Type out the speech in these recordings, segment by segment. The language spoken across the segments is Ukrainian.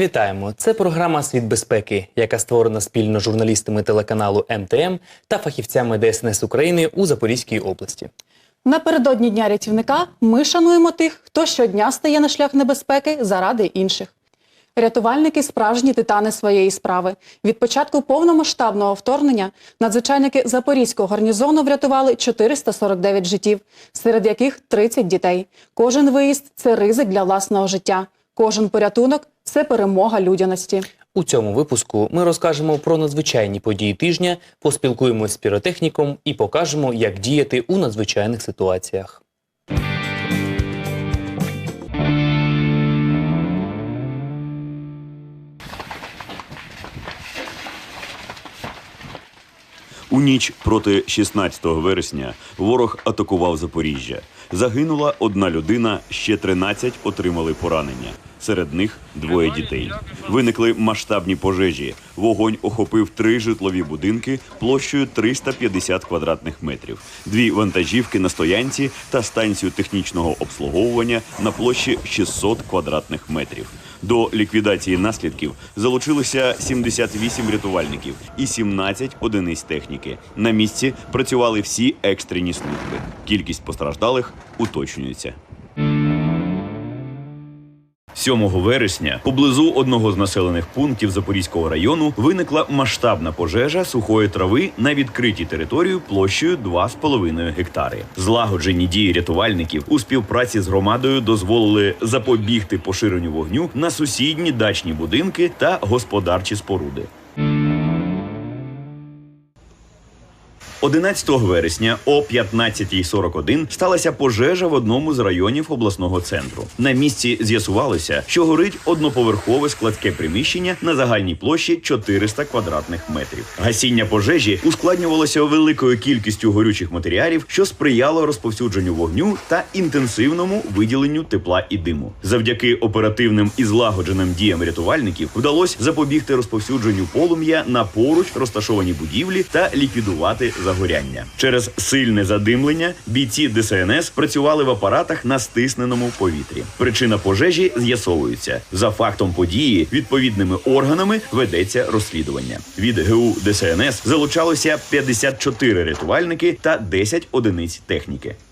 Вітаємо! Це програма Світ безпеки, яка створена спільно журналістами телеканалу МТМ та фахівцями ДСНС України у Запорізькій області. Напередодні Дня рятівника ми шануємо тих, хто щодня стає на шлях небезпеки заради інших. Рятувальники справжні титани своєї справи. Від початку повномасштабного вторгнення надзвичайники Запорізького гарнізону врятували 449 життів, серед яких 30 дітей. Кожен виїзд це ризик для власного життя. Кожен порятунок це перемога людяності. У цьому випуску ми розкажемо про надзвичайні події тижня, поспілкуємось з піротехніком і покажемо, як діяти у надзвичайних ситуаціях. У ніч проти 16 вересня ворог атакував Запоріжжя. Загинула одна людина, ще 13 отримали поранення. Серед них двоє дітей. Виникли масштабні пожежі. Вогонь охопив три житлові будинки площею 350 квадратних метрів, дві вантажівки на стоянці та станцію технічного обслуговування на площі 600 квадратних метрів. До ліквідації наслідків залучилося 78 рятувальників і 17 одиниць техніки. На місці працювали всі екстрені служби. Кількість постраждалих уточнюється. 7 вересня поблизу одного з населених пунктів Запорізького району виникла масштабна пожежа сухої трави на відкритій території площею 2,5 гектари. Злагоджені дії рятувальників у співпраці з громадою дозволили запобігти поширенню вогню на сусідні дачні будинки та господарчі споруди. 11 вересня о 15.41 сталася пожежа в одному з районів обласного центру. На місці з'ясувалося, що горить одноповерхове складське приміщення на загальній площі 400 квадратних метрів. Гасіння пожежі ускладнювалося великою кількістю горючих матеріалів, що сприяло розповсюдженню вогню та інтенсивному виділенню тепла і диму. Завдяки оперативним і злагодженим діям рятувальників вдалося запобігти розповсюдженню полум'я на поруч розташовані будівлі та ліквідувати загоряння. Через сильне задимлення бійці ДСНС працювали в апаратах на стисненому повітрі. Причина пожежі з'ясовується. За фактом події відповідними органами ведеться розслідування. Від ГУ ДСНС залучалося 54 рятувальники та 10 одиниць техніки. –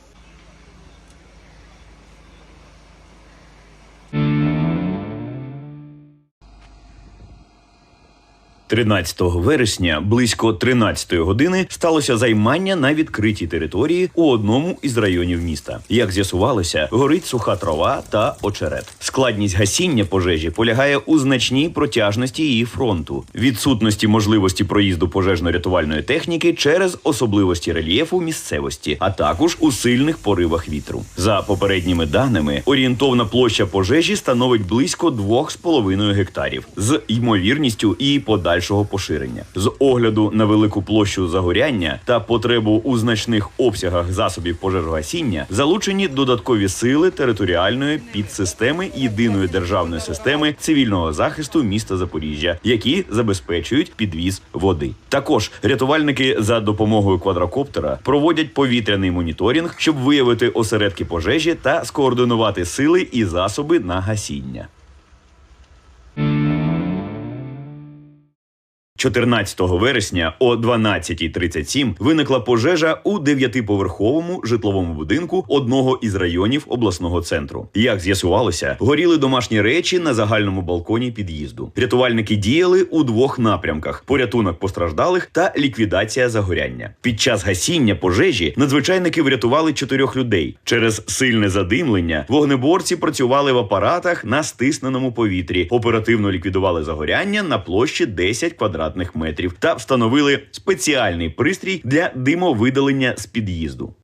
13 вересня близько 13 години сталося займання на відкритій території у одному із районів міста. Як з'ясувалося, горить суха трава та очерет. Складність гасіння пожежі полягає у значній протяжності її фронту, відсутності можливості проїзду пожежно-рятувальної техніки через особливості рельєфу місцевості, а також у сильних поривах вітру. За попередніми даними, орієнтовна площа пожежі становить близько 2,5 гектарів з ймовірністю її подальшого поширення. З огляду на велику площу загоряння та потребу у значних обсягах засобів пожежогасіння залучені додаткові сили територіальної підсистеми єдиної державної системи цивільного захисту міста Запоріжжя, які забезпечують підвіз води. Також рятувальники за допомогою квадрокоптера проводять повітряний моніторинг, щоб виявити осередки пожежі та скоординувати сили і засоби на гасіння. 14 вересня о 12.37 виникла пожежа у дев'ятиповерховому житловому будинку одного із районів обласного центру. Як з'ясувалося, горіли домашні речі на загальному балконі під'їзду. Рятувальники діяли у двох напрямках: порятунок постраждалих та ліквідація загоряння. Під час гасіння пожежі надзвичайники врятували чотирьох людей. Через сильне задимлення вогнеборці працювали в апаратах на стисненому повітрі, оперативно ліквідували загоряння на площі 10 квадратних метрів та встановили спеціальний пристрій для димовидалення з під'їзду.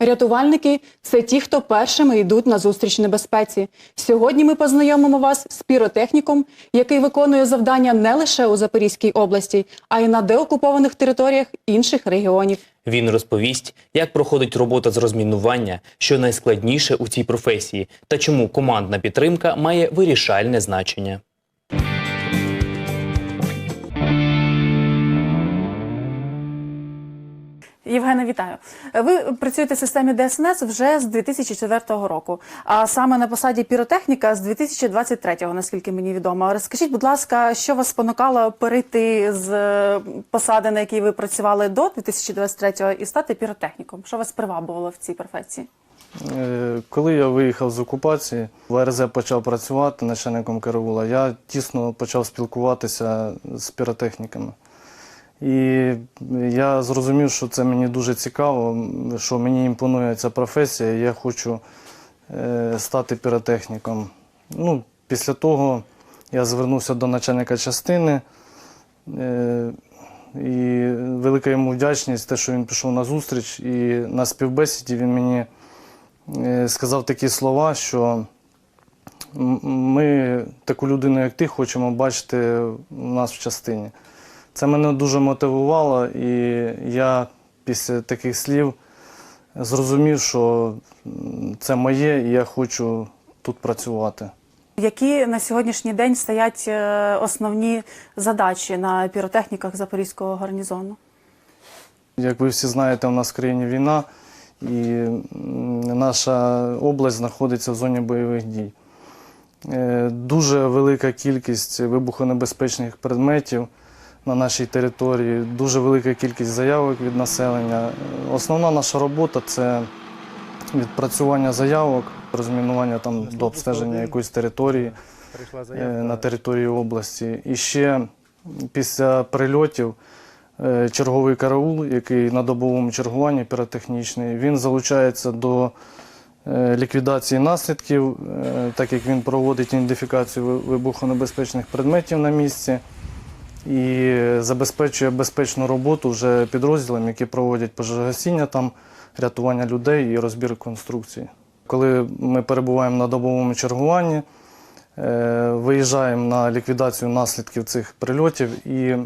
Рятувальники це ті, хто першими йдуть на зустріч небезпеці. Сьогодні ми познайомимо вас з піротехніком, який виконує завдання не лише у Запорізькій області, а й на деокупованих територіях інших регіонів. Він розповість, як проходить робота з розмінування, що найскладніше у цій професії, та чому командна підтримка має вирішальне значення. Євгена, вітаю. Ви працюєте в системі ДСНС вже з 2004 року, а саме на посаді піротехніка з 2023, наскільки мені відомо. Розкажіть, будь ласка, що вас спонукало перейти з е, посади, на якій ви працювали до 2023 і стати піротехніком? Що вас привабувало в цій професії? Е, Коли я виїхав з окупації, в РЗ почав працювати начальником караула, я тісно почав спілкуватися з піротехніками. І я зрозумів, що це мені дуже цікаво, що мені імпонує ця професія, я хочу е, стати піротехніком. Ну, після того я звернувся до начальника частини. Е, І велика йому вдячність, те, що він пішов на зустріч, і на співбесіді він мені е, сказав такі слова, що ми таку людину, як ти, хочемо бачити у нас в частині. Це мене дуже мотивувало, і я після таких слів зрозумів, що це моє, і я хочу тут працювати. Які на сьогоднішній день стоять е, основні задачі на піротехніках Запорізького гарнізону? Як ви всі знаєте, у нас в країні війна, і наша область знаходиться в зоні бойових дій. Е, Дуже велика кількість вибухонебезпечних предметів на нашій території, дуже велика кількість заявок від населення. Основна наша робота це відпрацювання заявок, розмінування там до обстеження якоїсь території е, на території області. І ще після прильотів е, черговий караул, який на добовому чергуванні піротехнічний, він залучається до е, ліквідації наслідків, так як він проводить ідентифікацію вибухонебезпечних предметів на місці і забезпечує безпечну роботу вже підрозділам, які проводять пожежогасіння там, рятування людей і розбір конструкції. Коли ми перебуваємо на добовому чергуванні, е, виїжджаємо на ліквідацію наслідків цих прильотів і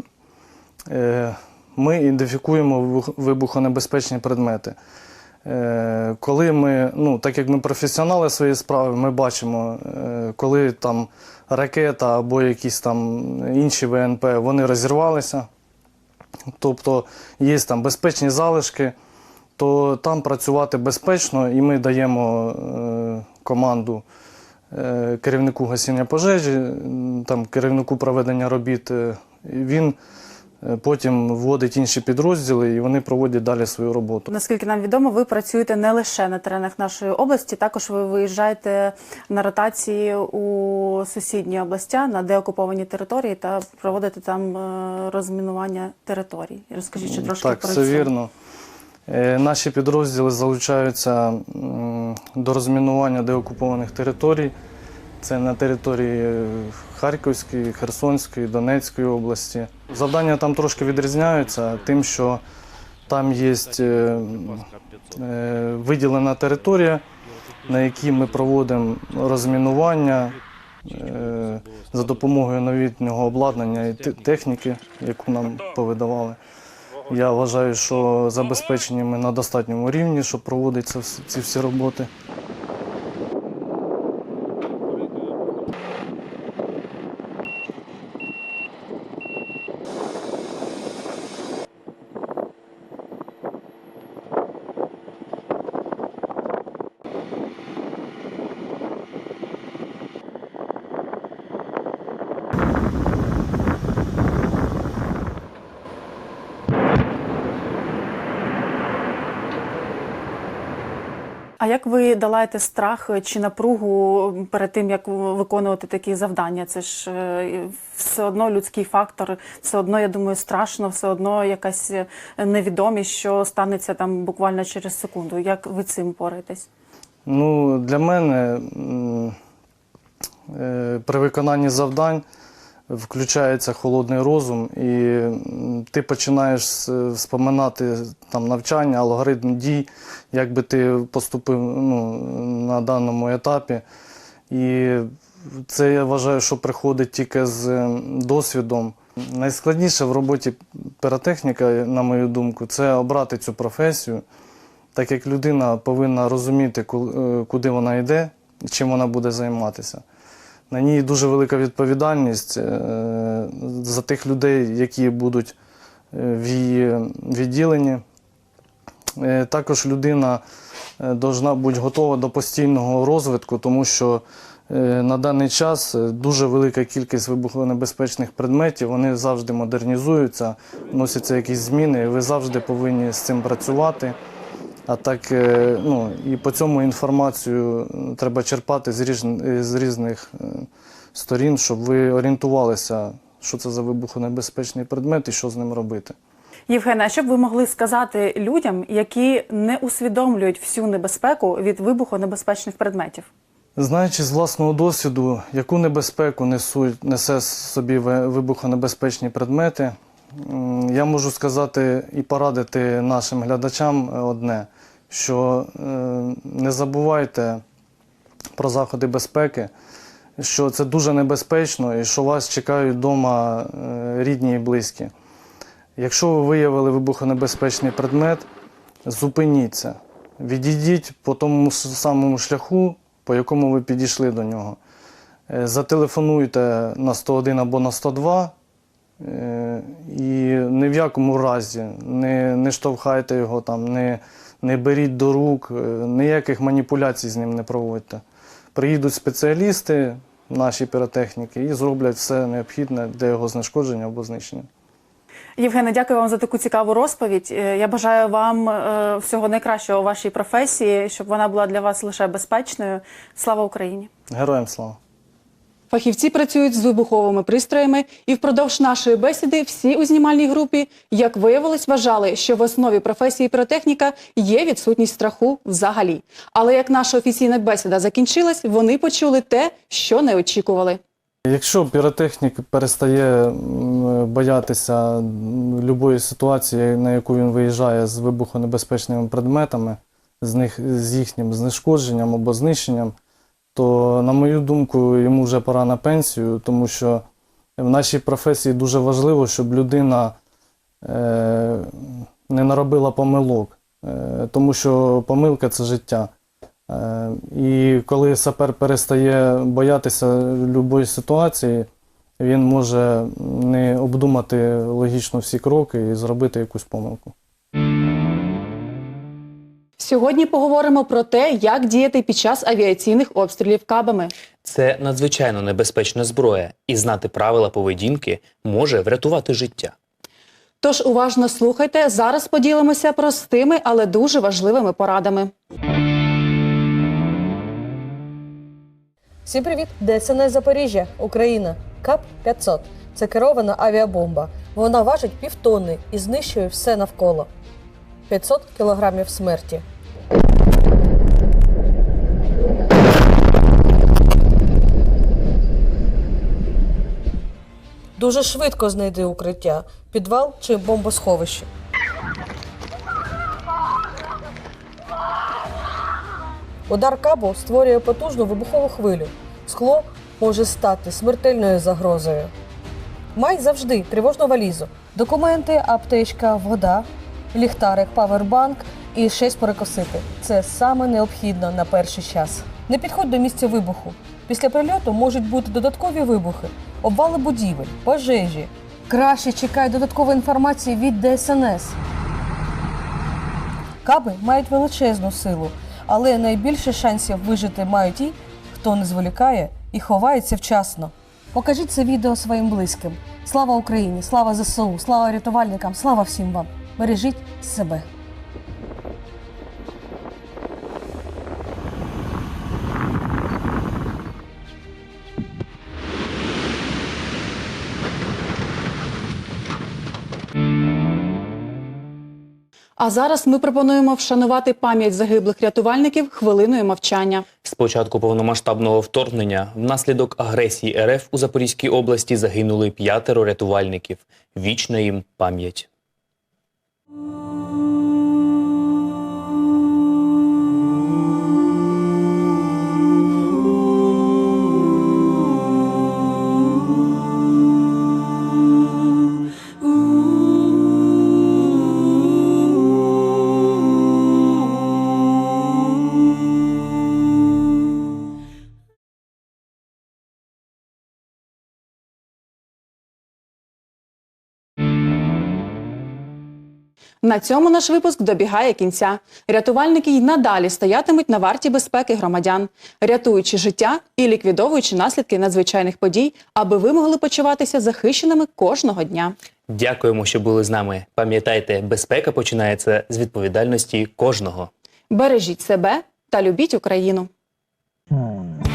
е, ми ідентифікуємо вибухонебезпечні предмети. Е, Коли ми, ну, так як ми професіонали своєї справи, ми бачимо, е, коли там ракета або якісь там інші ВНП, вони розірвалися, тобто є там безпечні залишки, то там працювати безпечно, і ми даємо е, команду керівнику гасіння пожежі, там, керівнику проведення робіт. Він потім вводить інші підрозділи і вони проводять далі свою роботу. Наскільки нам відомо, ви працюєте не лише на теренах нашої області, також ви виїжджаєте на ротації у сусідні областя на деокуповані території та проводите там е, розмінування територій. Розкажіть ще трошки Так, про все це. вірно. Е, Наші підрозділи залучаються до розмінування деокупованих територій. Це на території Харківської, Херсонської, Донецької області. Завдання там трошки відрізняються тим, що там є е, е, виділена територія, на якій ми проводимо розмінування е, за допомогою новітнього обладнання і техніки, яку нам повидавали. Я вважаю, що забезпечені ми на достатньому рівні, щоб проводити ці всі роботи. А як ви долаєте страх чи напругу перед тим, як виконувати такі завдання? Це ж е, все одно людський фактор, все одно, я думаю, страшно, все одно якась невідомість, що станеться там буквально через секунду. Як ви цим пораєтесь? Ну, для мене е, при виконанні завдань включається холодний розум, і ти починаєш с- вспоминати там, навчання, алгоритм дій, як би ти поступив ну, на даному етапі. І це я вважаю, що приходить тільки з досвідом. Найскладніше в роботі піротехніка, на мою думку, це обрати цю професію, так як людина повинна розуміти, е, куди вона йде і чим вона буде займатися. На ній дуже велика відповідальність е, за тих людей, які будуть е, в її відділенні. Е, Також людина должна бути готова до постійного розвитку, тому що на даний час дуже велика кількість вибухонебезпечних предметів, вони завжди модернізуються, вносяться якісь зміни, і ви завжди повинні з цим працювати. А так, е, ну, і по цьому інформацію е, треба черпати з, різ, з різних е, сторін, щоб ви орієнтувалися, що це за вибухонебезпечний предмет і що з ним робити. Євгене, а що б ви могли сказати людям, які не усвідомлюють всю небезпеку від вибухонебезпечних предметів? Знаючи з власного досвіду, яку небезпеку несуть, несе собі ви- вибухонебезпечні предмети, я можу сказати і порадити нашим глядачам одне, що е, не забувайте про заходи безпеки, що це дуже небезпечно і що вас чекають вдома е, рідні і близькі. Якщо ви виявили вибухонебезпечний предмет, зупиніться, відійдіть по тому самому шляху, по якому ви підійшли до нього. Е, Зателефонуйте на 101 або на 102 е, і ні в якому разі не, не штовхайте його, там, не, не беріть до рук, е, ніяких маніпуляцій з ним не проводьте. Приїдуть спеціалісти, наші піротехніки, і зроблять все необхідне для його знешкодження або знищення. Євгене, дякую вам за таку цікаву розповідь. Е, Я бажаю вам е, всього найкращого у вашій професії, щоб вона була для вас лише безпечною. Слава Україні! Героям слава! Фахівці працюють з вибуховими пристроями, і впродовж нашої бесіди всі у знімальній групі, як виявилось, вважали, що в основі професії піротехніка є відсутність страху взагалі. Але як наша офіційна бесіда закінчилась, вони почули те, що не очікували. Якщо піротехнік перестає боятися будь-якої ситуації, на яку він виїжджає з вибухонебезпечними предметами, з них з їхнім знешкодженням або знищенням, то, на мою думку, йому вже пора на пенсію, тому що в нашій професії дуже важливо, щоб людина е, не наробила помилок, е, тому що помилка це життя. Е, І коли сапер перестає боятися будь-якої ситуації, він може не обдумати логічно всі кроки і зробити якусь помилку. Сьогодні поговоримо про те, як діяти під час авіаційних обстрілів кабами. Це надзвичайно небезпечна зброя, і знати правила поведінки може врятувати життя. Тож уважно слухайте. Зараз поділимося простими, але дуже важливими порадами. Всім привіт! ДСНС Запоріжжя, Україна. КАП-500. Це керована авіабомба. Вона важить півтонни і знищує все навколо. 500 кілограмів смерті. Дуже швидко знайди укриття, підвал чи бомбосховище. Удар кабу створює потужну вибухову хвилю. Скло може стати смертельною загрозою. Май завжди тривожну валізу, документи, аптечка, вода, ліхтарик, павербанк і шесть перекосити. Це саме необхідно на перший час. Не підходь до місця вибуху. Після прильоту можуть бути додаткові вибухи, обвали будівель, пожежі. Краще чекай додаткової інформації від ДСНС. Каби мають величезну силу, але найбільше шансів вижити мають ті, хто не зволікає і ховається вчасно. Покажіть це відео своїм близьким. Слава Україні! Слава ЗСУ! Слава рятувальникам! Слава всім вам! Бережіть себе! А зараз ми пропонуємо вшанувати пам'ять загиблих рятувальників хвилиною мовчання. З початку повномасштабного вторгнення внаслідок агресії РФ у Запорізькій області загинули п'ятеро рятувальників. Вічна їм пам'ять. Ooh. На цьому наш випуск добігає кінця. Рятувальники й надалі стоятимуть на варті безпеки громадян, рятуючи життя і ліквідовуючи наслідки надзвичайних подій, аби ви могли почуватися захищеними кожного дня. Дякуємо, що були з нами. Пам'ятайте, безпека починається з відповідальності кожного. Бережіть себе та любіть Україну. Hmm.